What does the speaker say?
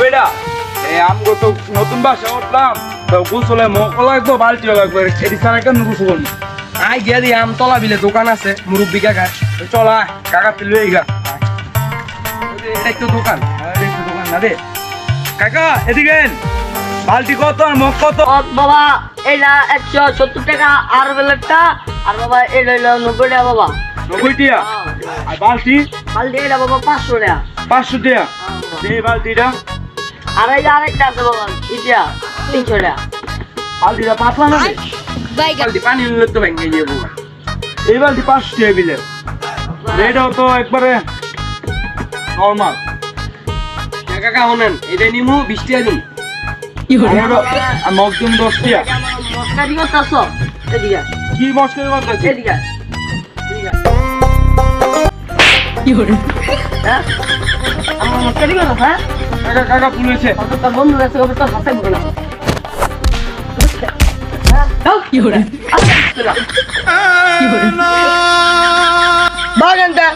বেটা? এই আমগো তো নতুন বাসা উঠলাম। তো গোসলে মকো লাগবো বালতিও লাগবে এটি ছাড়া কেন করব? আই গিয়া দি আমতলা বিলে দোকান আছে মুরব্বি কাকার। তো চল আয় কাকা তুলে গা। তো দোকান। দোকান না রে কাকা এদিকে বালতি কত আর মগ কত? বাবা এটা একশো সত্তর টাকা আর বেলেটটা আর বাবা এটা হইল নব্বই টাকা বাবা। নব্বই টিয়া? আর বালতি? বালতি এটা বাবা পাঁচশো টাকা। পাঁচশো টিয়া? এই বালতিটা। আর এই যে আরেকটা আছে বাবা এটা তিনশো টাকা বালতিটা পাতলা না? বালতি পানি নিলে তো ভেঙে যাব। এই বালতি পাঁচশো টিয়া বিলে এটাও তো একবারে নর্মাল কাকা হনেন এটা নিমু বিশ টাকা দিন। মগ দিন দশ টিয়া মশলা দিকে চারশো এদিকে কি মশলা করতেছে এদিকে এদিকে হ্যাঁ? আমার মশলা দিকে হ্যাঁ? কাকা কাকা পুলেছে হয়েছে। তোর বন্ধু আছে কত তোর হাতে বলে না। বাগানটা।